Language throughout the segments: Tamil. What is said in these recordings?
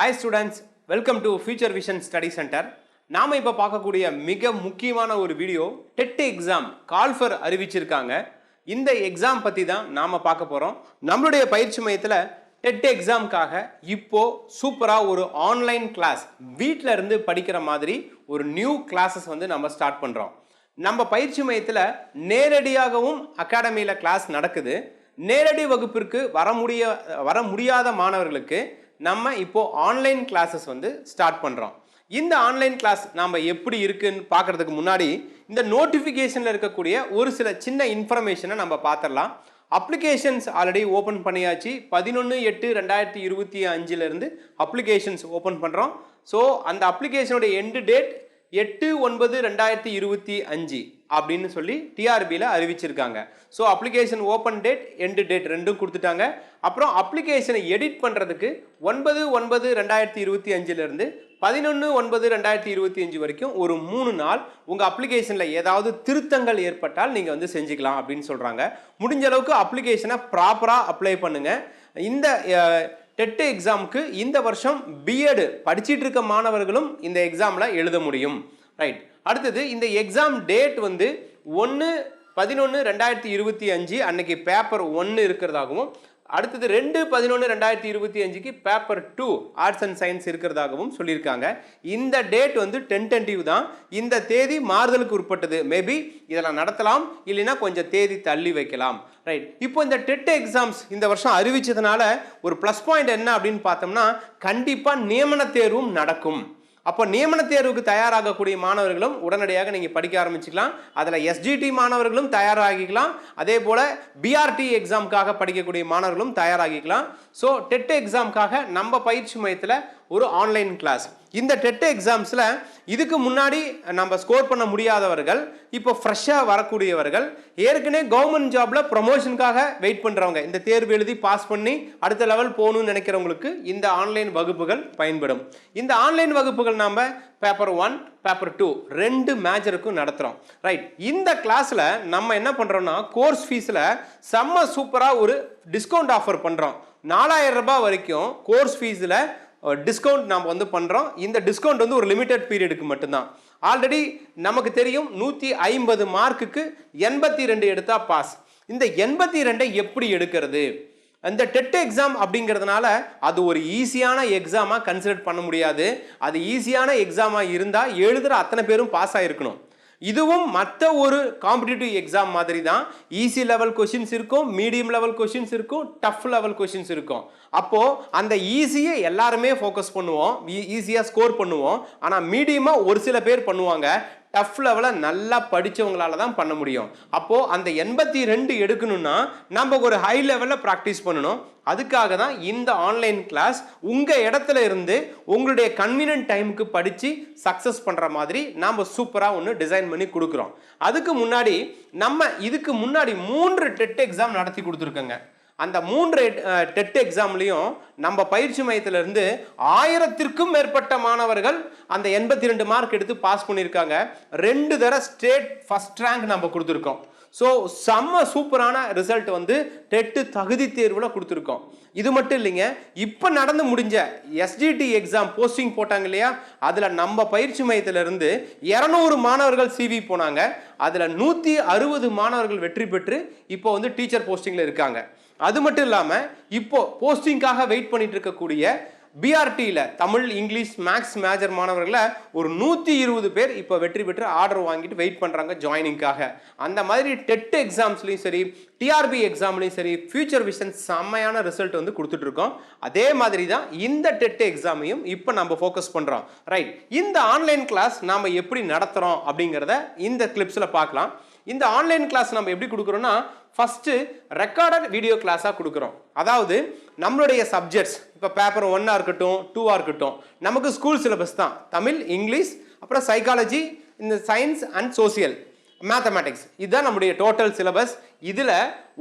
Hi students welcome to future vision study centre நாம இப்போ பார்க்கக்கூடிய மிக முக்கியமான ஒரு வீடியோ டெட் எக்ஸாம் கால்ஃபர் அறிவிச்சிருக்காங்க. இந்த எக்ஸாம் பற்றி தான் நாம் பார்க்க போகிறோம் நம்மளுடைய பயிற்சி மையத்தில் டெட் எக்ஸாமுக்காக இப்போ சூப்பராக ஒரு ஆன்லைன் கிளாஸ் வீட்டில் இருந்து படிக்கிற மாதிரி ஒரு நியூ கிளாஸஸ் வந்து நம்ம ஸ்டார்ட் பண்ணுறோம் நம்ம பயிற்சி மையத்தில் நேரடியாகவும் அகாடமியில் கிளாஸ் நடக்குது. நேரடி வகுப்பிற்கு வர முடிய வர முடியாத மாணவர்களுக்கு நம்ம இப்போது ஆன்லைன் கிளாஸஸ் வந்து ஸ்டார்ட் பண்ணுறோம் இந்த ஆன்லைன் கிளாஸ் நாம் எப்படி இருக்குன்னு பார்க்கறதுக்கு முன்னாடி இந்த நோட்டிஃபிகேஷனில் இருக்கக்கூடிய ஒரு சில சின்ன இன்ஃபர்மேஷனை நம்ம பார்த்துடலாம். அப்ளிகேஷன்ஸ் ஆல்ரெடி ஓப்பன் பண்ணியாச்சு. பதினொன்று எட்டு ரெண்டாயிரத்தி இருபத்தி அஞ்சுலேருந்து அப்ளிகேஷன்ஸ் ஓப்பன் பண்ணுறோம் ஸோ அந்த அப்ளிகேஷனுடைய எண்டு டேட் எட்டு ஒன்பது ரெண்டாயிரத்தி இருபத்தி அஞ்சு. அப்படின்னு சொல்லி டிஆர்பியில் அறிவிச்சிருக்காங்க. So application open date end date ரெண்டும் கொடுத்துட்டாங்க. அப்புறம் அப்ளிகேஷனை எடிட் பண்ணுறதுக்கு ஒன்பது ஒன்பது ரெண்டாயிரத்தி இருபத்தி அஞ்சுலேருந்து பதினொன்று ஒன்பது ரெண்டாயிரத்தி இருபத்தி அஞ்சு வரைக்கும் ஒரு மூணு நாள் உங்கள் அப்ளிகேஷனில் ஏதாவது திருத்தங்கள் ஏற்பட்டால் நீங்கள் வந்து செஞ்சுக்கலாம் அப்படின்னு சொல்கிறாங்க முடிஞ்ச அளவுக்கு அப்ளிகேஷனை ப்ராப்பராக அப்ளை பண்ணுங்கள் இந்த டெட்டு எக்ஸாமுக்கு இந்த வருஷம் பிஎட் படிச்சிட்டு இருக்க மாணவர்களும் இந்த எக்ஸாமில் எழுத முடியும். ரைட் அடுத்தது இந்த எக்ஸாம் டேட் வந்து ஒன்று பதினொன்று ரெண்டாயிரத்தி இருபத்தி அஞ்சு அன்னைக்கு பேப்பர் ஒன்று இருக்கிறதாகவும் அடுத்தது ரெண்டு பதினொன்று ரெண்டாயிரத்தி இருபத்தி அஞ்சுக்கு paper two arts and science இருக்கிறதாகவும் சொல்லியிருக்காங்க. இந்த டேட் வந்து டென்டென்டிவ் தான். இந்த தேதி மாறுதலுக்கு உட்பட்டது. மேபி இதெல்லாம் நடத்தலாம் இல்லைன்னா கொஞ்சம் தேதி தள்ளி வைக்கலாம். ரைட் இப்போ இந்த டெட் எக்ஸாம்ஸ் இந்த வருஷம் அறிவிச்சதுனால ஒரு ப்ளஸ் பாயிண்ட் என்ன அப்படின்னு பார்த்தோம்னா கண்டிப்பாக நியமன தேர்வும் நடக்கும். அப்போ நியமன தேர்வுக்கு தயாராகக்கூடிய மாணவர்களும் உடனடியாக நீங்கள் படிக்க ஆரம்பிச்சுக்கலாம். அதில் எஸ்ஜிடி மாணவர்களும் தயாராகிக்கலாம். அதே போல் பிஆர்டி எக்ஸாமுக்காக படிக்கக்கூடிய மாணவர்களும் தயாராகிக்கலாம். ஸோ டெட் எக்ஸாமுக்காக நம்ம பயிற்சி மையத்தில் ஒரு ஆன்லைன் கிளாஸ் இந்த டெட் எக்ஸாம்ஸில் இதுக்கு முன்னாடி நம்ம ஸ்கோர் பண்ண முடியாதவர்கள் இப்போ ஃப்ரெஷ்ஷாக வரக்கூடியவர்கள் ஏற்கனவே கவர்மெண்ட் ஜாபில் ப்ரொமோஷனுக்காக வெயிட் பண்ணுறவங்க இந்த தேர்வு எழுதி பாஸ் பண்ணி அடுத்த லெவல் போகணும்னு நினைக்கிறவங்களுக்கு இந்த ஆன்லைன் வகுப்புகள் பயன்படும். இந்த ஆன்லைன் வகுப்புகள் நாம் பேப்பர் ஒன் பேப்பர் டூ ரெண்டு மேஜருக்கும் நடத்துகிறோம் ரைட் இந்த கிளாஸில் நம்ம என்ன பண்ணுறோம்னா கோர்ஸ் ஃபீஸில் செம்ம சூப்பராக ஒரு டிஸ்கவுண்ட் ஆஃபர் பண்ணுறோம் நாலாயிரம் ரூபாய் வரைக்கும் கோர்ஸ் ஃபீஸில் டிஸ்கவுண்ட் நாம் வந்து பண்ணுறோம் இந்த டிஸ்கவுண்ட் வந்து ஒரு லிமிடெட் பீரியடுக்கு மட்டும்தான். ஆல்ரெடி நமக்கு தெரியும் நூற்றி ஐம்பது மார்க்குக்கு எண்பத்தி ரெண்டு எடுத்தால் பாஸ் இந்த எண்பத்தி ரெண்டை எப்படி எடுக்கிறது? அந்த டெட் எக்ஸாம் அப்படிங்கிறதுனால அது ஒரு ஈஸியான எக்ஸாமாக கன்சிடர் பண்ண முடியாது. அது ஈஸியான எக்ஸாமாக இருந்தால் எழுதுகிற அத்தனை பேரும் பாஸ் ஆகிருக்கணும் இதுவும் மற்ற ஒரு காம்படிட்டிவ் எக்ஸாம் மாதிரி தான் ஈஸி லெவல் கொஷின்ஸ் இருக்கும் மீடியம் லெவல் கொஷின்ஸ் இருக்கும் டஃப் லெவல் கொஷின்ஸ் இருக்கும். அப்போது அந்த ஈஸியை எல்லாருமே ஃபோக்கஸ் பண்ணுவோம் ஈஸியாக ஸ்கோர் பண்ணுவோம். ஆனால் மீடியமாக ஒரு சில பேர் பண்ணுவாங்க. டஃப் லெவலை நல்லா படித்தவங்களால தான் பண்ண முடியும். அப்போது அந்த எண்பத்தி ரெண்டு எடுக்கணும்னா நம்ம ஒரு ஹை லெவலில் ப்ராக்டிஸ் பண்ணணும். அதுக்காக தான் இந்த ஆன்லைன் கிளாஸ் உங்கள் இடத்துல இருந்து உங்களுடைய கன்வீனியன்ட் டைமுக்கு படித்து சக்ஸஸ் பண்ணுற மாதிரி நாம் சூப்பராக ஒன்று டிசைன் பண்ணி கொடுக்குறோம். அதுக்கு முன்னாடி நம்ம இதுக்கு முன்னாடி மூன்று டெட் எக்ஸாம் நடத்தி கொடுத்துருக்கோங்க. அந்த மூன்று டெட் எக்ஸாம்லையும் நம்ம பயிற்சி மையத்திலிருந்து ஆயிரத்திற்கும் மேற்பட்ட மாணவர்கள் அந்த எண்பத்தி ரெண்டு மார்க் எடுத்து பாஸ் பண்ணியிருக்காங்க. ரெண்டு தடவை ஸ்டேட் ஃபஸ்ட் ரேங்க் நம்ம கொடுத்துருக்கோம். ஸோ செம்ம சூப்பரான ரிசல்ட் வந்து டெட்டு தகுதி தேர்வில் கொடுத்துருக்கோம். இது மட்டும் இல்லைங்க இப்போ நடந்து முடிஞ்ச எஸ்டிடி எக்ஸாம் போஸ்டிங் போட்டாங்க இல்லையா? அதில் நம்ம பயிற்சி மையத்திலிருந்து இரநூறு மாணவர்கள் சிவி போனாங்க. அதில் நூற்றி அறுபது மாணவர்கள் வெற்றி பெற்று இப்போ வந்து டீச்சர் போஸ்டிங்கில் இருக்காங்க. அது மட்டும் இல்லாமல் இப்போ போஸ்டிங்காக வெயிட் பண்ணிட்டு இருக்கக்கூடிய பிஆர்டியில் தமிழ் இங்கிலீஷ் மேக்ஸ் மேஜர் மாணவர்களை ஒரு நூற்றி இருபது பேர் இப்போ வெற்றி பெற்று ஆர்டர் வாங்கிட்டு வெயிட் பண்ணுறாங்க ஜாயினிங்காக அந்த மாதிரி டெட் எக்ஸாம்ஸ்லையும் சரி டிஆர்பி எக்ஸாம்லையும் சரி ஃபியூச்சர் விஷன் செம்மையான ரிசல்ட் வந்து கொடுத்துட்ருக்கோம் அதே மாதிரி தான் இந்த டெட் எக்ஸாமையும் இப்போ நம்ம ஃபோக்கஸ் பண்ணுறோம் ரைட் இந்த ஆன்லைன் கிளாஸ் நாம் எப்படி நடத்துகிறோம் அப்படிங்கிறத இந்த கிளிப்ஸில் பார்க்கலாம். இந்த ஆன்லைன் கிளாஸ் நம்ம எப்படி கொடுக்குறோன்னா ஃபஸ்ட்டு ரெக்கார்டட் வீடியோ கிளாஸாக கொடுக்குறோம். அதாவது நம்மளுடைய சப்ஜெக்ட்ஸ் இப்போ பேப்பர் ஒன்னாக இருக்கட்டும் டூவாக இருக்கட்டும் நமக்கு ஸ்கூல் சிலபஸ் தான். தமிழ் இங்கிலீஷ் அப்புறம் சைக்காலஜி இந்த சயின்ஸ் அண்ட் சோசியல் மேத்தமேட்டிக்ஸ் இதுதான் நம்முடைய டோட்டல் சிலபஸ் இதில்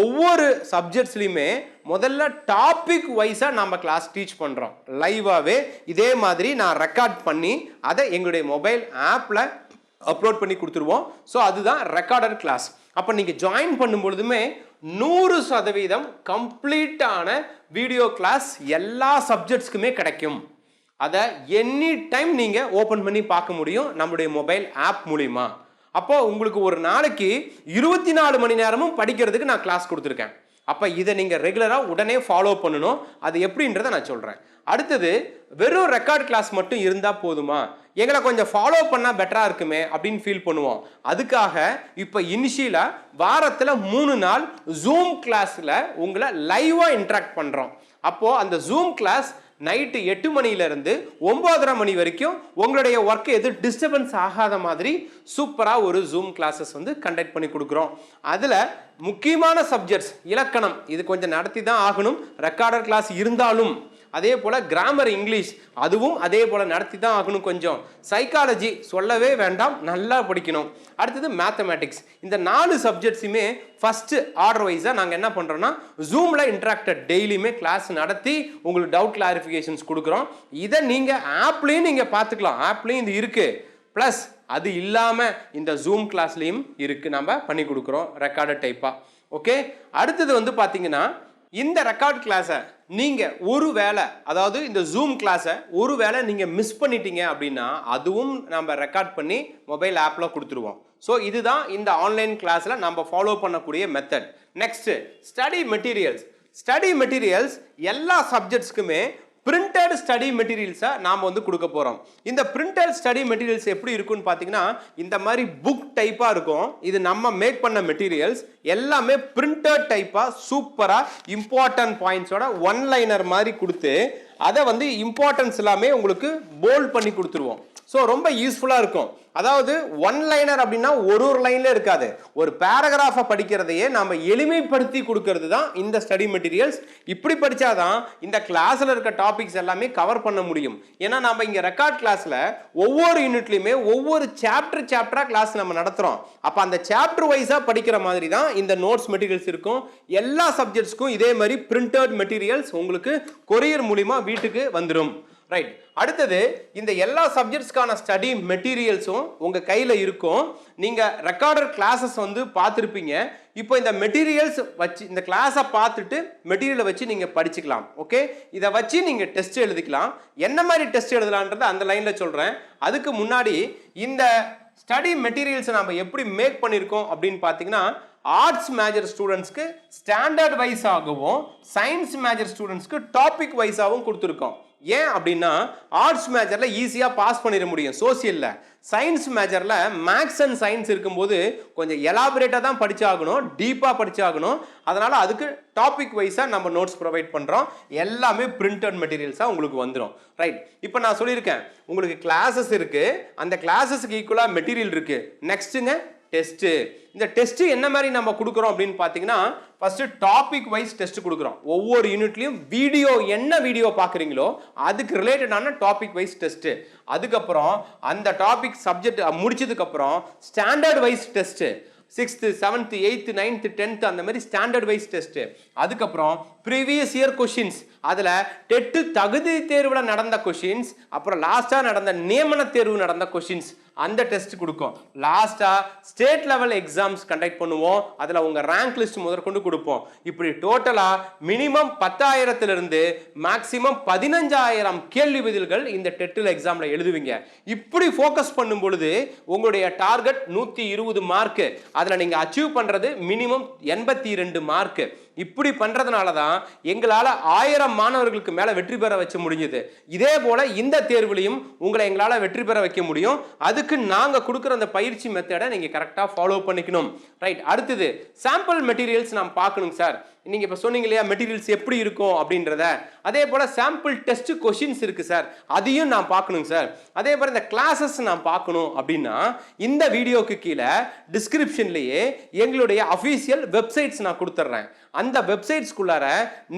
ஒவ்வொரு சப்ஜெக்ட்ஸ்லையுமே முதல்ல டாபிக் வைஸாக நம்ம கிளாஸ் டீச் பண்ணுறோம் லைவாகவே இதே மாதிரி நான் ரெக்கார்ட் பண்ணி அதை எங்களுடைய மொபைல் ஆப்பில் அப்லோட் பண்ணி கொடுத்துருவோம். ஸோ அதுதான் ரெக்கார்டட் கிளாஸ் அப்போ நீங்கள் ஜாயின் பண்ணும் பொழுதுமே நூறு சதவீதம் கம்ப்ளீட்டான வீடியோ கிளாஸ் எல்லா சப்ஜெக்ட்ஸ்க்குமே கிடைக்கும். அதை எனி டைம் நீங்கள் ஓப்பன் பண்ணி பார்க்க முடியும் நம்முடைய மொபைல் ஆப் மூலிமா அப்போ உங்களுக்கு ஒரு நாளைக்கு இருபத்தி நாலு மணி நேரமும் படிக்கிறதுக்கு நான் கிளாஸ் கொடுத்துருக்கேன். அப்போ இதை நீங்கள் ரெகுலராக உடனே ஃபாலோ பண்ணணும். அது எப்படின்றத நான் சொல்கிறேன் அடுத்தது வெறும் ரெக்கார்ட் கிளாஸ் மட்டும் இருந்தால் போதுமா? எங்களை கொஞ்சம் ஃபாலோ பண்ணால் பெட்டராக இருக்குமே அப்படின்னு ஃபீல் பண்ணுவோம். அதுக்காக இப்போ இனிஷியலாக வாரத்தில் மூணு நாள் ஜூம் கிளாஸில் உங்களை லைவாக இன்ட்ராக்ட் பண்ணுறோம் அப்போது அந்த ஜூம் கிளாஸ் நைட்டு எட்டு மணியிலேருந்து ஒம்போதரை மணி வரைக்கும் உங்களுடைய ஒர்க்கு எதுவும் டிஸ்டர்பன்ஸ் ஆகாத மாதிரி சூப்பராக ஒரு ஜூம் கிளாஸஸ் வந்து கண்டக்ட் பண்ணி கொடுக்குறோம். அதில் முக்கியமான சப்ஜெக்ட்ஸ் இலக்கணம் இது கொஞ்சம் நடத்தி தான் ஆகணும். ரெக்கார்டர் கிளாஸ் இருந்தாலும் அதே போல் கிராமர் இங்கிலீஷ் அதுவும் அதே போல் நடத்தி தான் ஆகணும் கொஞ்சம். சைக்காலஜி சொல்லவே வேண்டாம் நல்லா படிக்கணும். அடுத்தது மேத்தமேட்டிக்ஸ் இந்த நாலு சப்ஜெக்ட்ஸுமே ஃபஸ்ட்டு ஆர்டர் வைஸாக நாங்கள் என்ன பண்ணுறோன்னா ஜூமில் இன்ட்ராக்டட் டெய்லியுமே கிளாஸ் நடத்தி உங்களுக்கு டவுட் கிளாரிஃபிகேஷன்ஸ் கொடுக்குறோம். இதை நீங்கள் ஆப்லேயும் நீங்கள் பார்த்துக்கலாம். ஆப்லேயும் இது இருக்குது ப்ளஸ் அது இல்லாமல் இந்த ஜூம் கிளாஸ்லேயும் இருக்குது நம்ம பண்ணி கொடுக்குறோம் ரெக்கார்டு டைப்பாக ஓகே அடுத்தது வந்து பார்த்தீங்கன்னா இந்த ரெக்கார்ட் கிளாஸை நீங்கள் ஒரு வேளை அதாவது இந்த ஜூம் கிளாஸை ஒரு வேளை நீங்கள் மிஸ் பண்ணிட்டீங்க அப்படின்னா அதுவும் நம்ம ரெக்கார்ட் பண்ணி மொபைல் ஆப்பில் கொடுத்துருவோம். ஸோ இதுதான் இந்த ஆன்லைன் கிளாஸில் நம்ம ஃபாலோ பண்ணக்கூடிய method next study materials study materials எல்லா சப்ஜெக்ட்ஸ்க்குமே பிரிண்டட் ஸ்டடி மெட்டீரியல்ஸை நாம் வந்து கொடுக்க போகிறோம் இந்த பிரிண்டட் ஸ்டடி மெட்டீரியல்ஸ் எப்படி இருக்குன்னு பார்த்தீங்கன்னா இந்த மாதிரி புக் டைப்பாக இருக்கும். இது நம்ம மேக் பண்ண மெட்டீரியல்ஸ் எல்லாமே பிரிண்டட் டைப்பாக சூப்பராக இம்பார்ட்டன்ட் பாயிண்ட்ஸோட ஒன் லைனர் மாதிரி கொடுத்து அதை வந்து இம்பார்ட்டன்ஸ் எல்லாமே உங்களுக்கு போல்ட் பண்ணி கொடுத்துருவோம். ஸோ ரொம்ப யூஸ்ஃபுல்லாக இருக்கும். அதாவது ஒன் லைனர் அப்படின்னா ஒரு ஒரு லைனில் இருக்காது. ஒரு பேராகிராஃபை படிக்கிறதையே நம்ம எளிமைப்படுத்தி கொடுக்கறது தான் இந்த ஸ்டடி மெட்டீரியல்ஸ் இப்படி படித்தாதான் இந்த கிளாஸில் இருக்க டாபிக்ஸ் எல்லாமே கவர் பண்ண முடியும். ஏன்னா நம்ம இங்கே ரெக்கார்ட் கிளாஸில் ஒவ்வொரு யூனிட்லையுமே ஒவ்வொரு சாப்டர் சாப்டராக கிளாஸ் நம்ம நடத்துகிறோம் அப்போ அந்த சாப்டர் வைஸாக படிக்கிற மாதிரி தான் இந்த நோட்ஸ் மெட்டீரியல்ஸ் இருக்கும். எல்லா சப்ஜெக்ட்ஸ்க்கும் இதே மாதிரி பிரிண்டட் மெட்டீரியல்ஸ் உங்களுக்கு கொரியர் மூலிமா வீட்டுக்கு வந்துடும் ரைட் அடுத்தது இந்த எல்லா சப்ஜெக்ட்ஸ்க்கான ஸ்டடி மெட்டீரியல்ஸும் உங்கள் கையில் இருக்கும். நீங்கள் ரெக்கார்டர் கிளாஸஸ் வந்து பார்த்துருப்பீங்க. இப்போ இந்த மெட்டீரியல்ஸ் வச்சு இந்த கிளாஸை பார்த்துட்டு மெட்டீரியலை வச்சு நீங்கள் படிச்சுக்கலாம். ஓகே இதை வச்சு நீங்கள் டெஸ்ட் எழுதிக்கலாம். என்ன மாதிரி டெஸ்ட் எழுதலான்றதை அந்த லைனில் சொல்கிறேன் அதுக்கு முன்னாடி இந்த ஸ்டடி மெட்டீரியல்ஸை நம்ம எப்படி மேக் பண்ணியிருக்கோம் அப்படின்னு பார்த்தீங்கன்னா ஆர்ட்ஸ் மேஜர் ஸ்டூடெண்ட்ஸ்க்கு ஸ்டாண்டர்ட் வைஸ் ஆகவும் சயின்ஸ் மேஜர் ஸ்டூடெண்ட்ஸ்க்கு டாபிக் வைஸாகவும் கொடுத்துருக்கோம். ஏன் அப்படின்னா ஆர்ட்ஸ் மேஜரில் ஈஸியாக பாஸ் பண்ணிட முடியும். சோசியலில் சயின்ஸ் மேஜரில் மேக்ஸ் அண்ட் சயின்ஸ் இருக்கும்போது கொஞ்சம் எலாபரேட்டாக தான் படித்தாகணும் டீப்பாக படித்தாகணும் அதனால் அதுக்கு டாபிக் வைஸாக நம்ம நோட்ஸ் ப்ரொவைட் பண்ணுறோம் எல்லாமே பிரிண்டட் மெட்டீரியல்ஸாக உங்களுக்கு வந்துடும் ரைட் இப்போ நான் சொல்லியிருக்கேன். உங்களுக்கு கிளாஸஸ் இருக்குது அந்த கிளாஸஸ்க்கு ஈக்குவலாக மெட்டீரியல் இருக்குது நெக்ஸ்ட்டுங்க டெஸ்ட்டு இந்த டெஸ்ட்டு என்ன மாதிரி நம்ம கொடுக்குறோம் அப்படின்னு பார்த்தீங்கன்னா ஃபஸ்ட்டு டாபிக் வைஸ் டெஸ்ட் கொடுக்குறோம். ஒவ்வொரு யூனிட்லையும் வீடியோ என்ன வீடியோ பார்க்குறீங்களோ அதுக்கு ரிலேட்டடான டாபிக் வைஸ் டெஸ்ட்டு அதுக்கப்புறம் அந்த டாபிக் சப்ஜெக்ட் முடிச்சதுக்கப்புறம் standard wise test sixth seventh eighth ninth tenth அந்த மாதிரி ஸ்டாண்டர்ட் வைஸ் டெஸ்ட்டு அதுக்கப்புறம் ப்ரீவியஸ் இயர் கொஷின்ஸ் அதில் டெட்டு தகுதி தேர்வில் நடந்த கொஷின்ஸ் அப்புறம் லாஸ்ட்டாக நடந்த நியமன தேர்வு நடந்த கொஷின்ஸ் அந்த டெஸ்ட் கொடுக்கும். லாஸ்ட்டாக ஸ்டேட் லெவல் எக்ஸாம்ஸ் கண்டக்ட் பண்ணுவோம். அதில் உங்கள் ரேங்க் லிஸ்ட் முதற்கொண்டு கொடுப்போம். இப்படி டோட்டலாக மினிமம் பத்தாயிரத்திலிருந்து மேக்ஸிமம் பதினஞ்சாயிரம் கேள்வி பதில்கள் இந்த டெட்டில் எக்ஸாமில் எழுதுவீங்க. இப்படி ஃபோக்கஸ் பண்ணும் பொழுது உங்களுடைய டார்கெட் நூற்றி இருபது மார்க்கு அதில் நீங்கள் அச்சீவ் பண்ணுறது மினிமம் எண்பத்தி ரெண்டு மார்க்கு இப்படி பண்ணுறதுனால தான் எங்களால் ஆயிரம் மாணவர்களுக்கு மேலே வெற்றி பெற வச்ச முடிஞ்சது. இதே போல் இந்த தேர்வுலையும் உங்களை எங்களால் வெற்றி பெற வைக்க முடியும். அதுக்கு நாங்கள் கொடுக்குற அந்த பயிற்சி மெத்தடை நீங்கள் கரெக்டாக ஃபாலோ பண்ணிக்கணும். ரைட் அடுத்தது சாம்பிள் மெட்டீரியல்ஸ் நாம் பார்க்கணும் சார் நீங்கள் இப்போ சொன்னீங்க இல்லையா மெட்டீரியல்ஸ் எப்படி இருக்கும் அப்படின்றத. அதே போல் சாம்பிள் டெஸ்ட் கொஷின்ஸ் இருக்குது சார். அதையும் நான் பார்க்கணுங்க சார். அதே போல் இந்த கிளாஸஸ் நான் பார்க்கணும் அப்படின்னா இந்த வீடியோக்கு கீழே டிஸ்கிரிப்ஷன்லேயே எங்களுடைய அஃபீஷியல் வெப்சைட்ஸ் நான் கொடுத்துட்றேன். அந்த வெப்சைட்ஸ்குள்ளார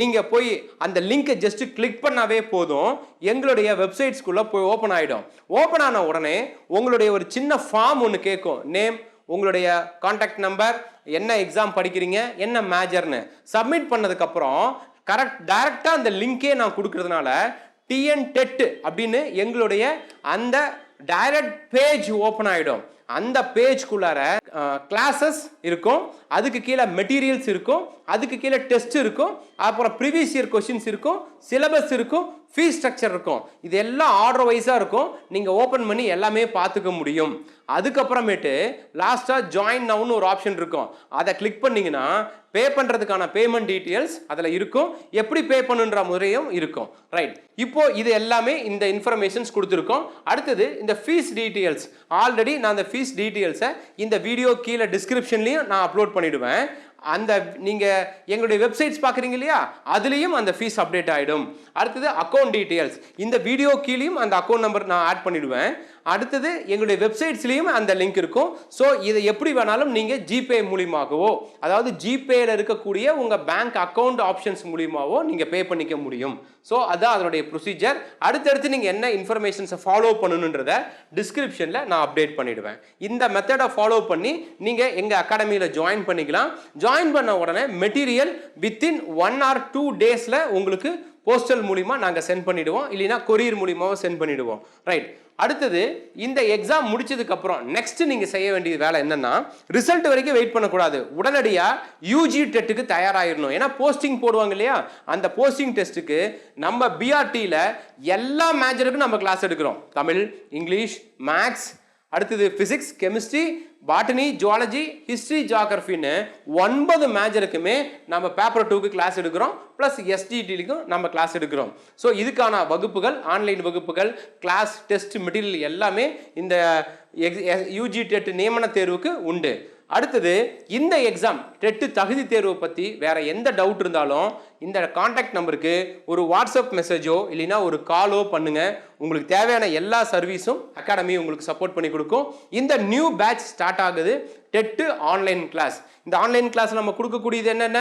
நீங்கள் போய் அந்த லிங்கை ஜஸ்ட் கிளிக் பண்ணாவே போதும். எங்களுடைய வெப்சைட்ஸ்குள்ளே போய் ஓப்பன் ஆகிடும் ஓப்பன் ஆன உடனே உங்களுடைய ஒரு சின்ன ஃபார்ம் ஒன்று கேட்கும். நேம் உங்களுடைய காண்டாக்ட் நம்பர் என்ன எக்ஸாம் படிக்கிறீங்க என்ன மேஜர்னு சப்மிட் பண்ணதுக்கப்புறம் கரெக்ட் டைரெக்டாக அந்த லிங்கே நான் கொடுக்கறதுனால டிஎன் டெட் அப்படின்னு எங்களுடைய அந்த டைரக்ட் பேஜ் ஓப்பன் ஆகிடும் அந்த பேஜ்குள்ளார கிளாஸஸ் இருக்கும். அதுக்கு கீழே மெட்டீரியல்ஸ் இருக்கும். அதுக்கு கீழே டெஸ்ட் இருக்கும். அப்புறம் ப்ரீவியஸ் இயர் கொஷின்ஸ் இருக்கும். சிலபஸ் இருக்கும். ஃபீஸ் ஸ்ட்ரக்சர் இருக்கும். இது எல்லாம் ஆர்டர் வைஸாக இருக்கும். நீங்கள் ஓப்பன் பண்ணி எல்லாமே பார்த்துக்க முடியும். அதுக்கப்புறமேட்டு லாஸ்ட்டாக ஜாயின் நவுன்னு ஒரு ஆப்ஷன் இருக்கும். அதை கிளிக் பண்ணிங்கன்னா பே பண்ணுறதுக்கான பேமெண்ட் டீட்டெயில்ஸ் அதில் இருக்கும். எப்படி பே பண்ணுன்ற முறையும் இருக்கும். ரைட் இப்போது இது எல்லாமே இந்த இன்ஃபர்மேஷன்ஸ் கொடுத்துருக்கோம். அடுத்தது இந்த ஃபீஸ் டீட்டெயில்ஸ் ஆல்ரெடி நான் அந்த ஃபீஸ் டீட்டெயில்ஸை இந்த வீடியோ கீழே டிஸ்கிரிப்ஷன்லையும் நான் அப்லோட் பண்ணிவிடுவேன் அந்த நீங்கள் எங்களுடைய வெப்சைட்ஸ் பார்க்குறீங்க இல்லையா? அதுலேயும் அந்த ஃபீஸ் அப்டேட் ஆகிடும் அடுத்தது அக்கௌண்ட் டீட்டெயில்ஸ் இந்த வீடியோ கீழேயும் அந்த அக்கௌண்ட் நம்பர் நான் ஆட் பண்ணிவிடுவேன் அடுத்தது எங்களுடைய வெப்சைட்ஸ்லேயும் அந்த லிங்க் இருக்கும். ஸோ இதை எப்படி வேணாலும் நீங்கள் ஜிபே மூலியமாகவோ அதாவது ஜிபேயில் இருக்கக்கூடிய உங்கள் பேங்க் அக்கௌண்ட் ஆப்ஷன்ஸ் மூலியமாகவோ நீங்கள் பே பண்ணிக்க முடியும். ஸோ அதான் அதனுடைய ப்ரொசீஜர் அடுத்தடுத்து நீங்கள் என்ன இன்ஃபர்மேஷன்ஸை ஃபாலோ பண்ணணுன்றத டிஸ்கிரிப்ஷனில் நான் அப்டேட் பண்ணிவிடுவேன் இந்த மெத்தடை ஃபாலோ பண்ணி நீங்கள் எங்கள் அகாடமியில் ஜாயின் பண்ணிக்கலாம். ஜாயின் பண்ண உடனே material within one or two டேஸில் உங்களுக்கு போஸ்டல் மூலிமா நாங்கள் சென்ட் பண்ணிவிடுவோம் இல்லைன்னா கொரியர் மூலிமாவும் சென்ட் பண்ணிவிடுவோம் ரைட் அடுத்தது இந்த எக்ஸாம் முடிச்சதுக்கப்புறம் நெக்ஸ்ட் நீங்கள் செய்ய வேண்டிய வேலை என்னென்னா ரிசல்ட் வரைக்கும் வெயிட் பண்ணக்கூடாது. உடனடியாக யூஜி டெட்டுக்கு தயாராகிடணும் ஏன்னா போஸ்டிங் போடுவாங்க இல்லையா? அந்த போஸ்டிங் டெஸ்ட்டுக்கு நம்ம பிஆர்டியில் எல்லா மேஜருக்கும் நம்ம கிளாஸ் எடுக்கிறோம். தமிழ் இங்கிலீஷ் மேக்ஸ் அடுத்தது physics chemistry botany zoology history ஜியாகிரஃபின்னு ஒன்பது மேஜருக்குமே நம்ம பேப்பர் டூக்கு கிளாஸ் எடுக்கிறோம். ப்ளஸ் எஸ்டிடிக்கும் நம்ம கிளாஸ் எடுக்கிறோம். ஸோ இதுக்கான வகுப்புகள் ஆன்லைன் வகுப்புகள் கிளாஸ் டெஸ்ட் மெட்டீரியல் எல்லாமே இந்த யூஜி டெட் நியமன தேர்வுக்கு உண்டு. அடுத்தது இந்த எக்ஸாம் டெட்டு தகுதி தேர்வை பற்றி வேறு எந்த டவுட் இருந்தாலும் இந்த காண்டாக்ட் நம்பருக்கு ஒரு வாட்ஸ்அப் மெசேஜோ இல்லைன்னா ஒரு காலோ பண்ணுங்கள் உங்களுக்கு தேவையான எல்லா சர்வீஸும் அகாடமி உங்களுக்கு சப்போர்ட் பண்ணி கொடுக்கும். இந்த நியூ பேட்ச் ஸ்டார்ட் ஆகுது டெட்டு ஆன்லைன் கிளாஸ் இந்த ஆன்லைன் கிளாஸ் நம்ம கொடுக்கக்கூடியது என்னென்ன?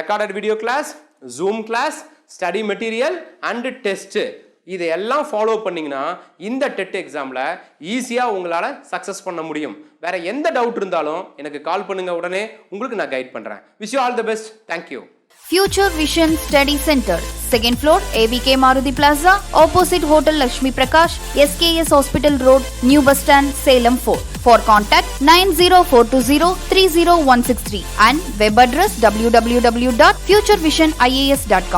Recorded video class zoom class study material and test இதையெல்லாம் ஃபாலோ பண்ணிங்கன்னா இந்த டெட் எக்ஸாமில் ஈஸியாக உங்களால் சக்ஸஸ் பண்ண முடியும் வேறு எந்த டவுட் இருந்தாலும் எனக்கு கால் பண்ணுங்கள் உடனே உங்களுக்கு நான் கைட் பண்ணுறேன் wish you all the best thank you future vision study centre second floor ABK Maruti plaza opposite hotel Lakshmi Prakash SKS hospital road new bus stand Salem for for contact nine zero four two zero three zero one six three and web address W W W dot future vision IAS dot com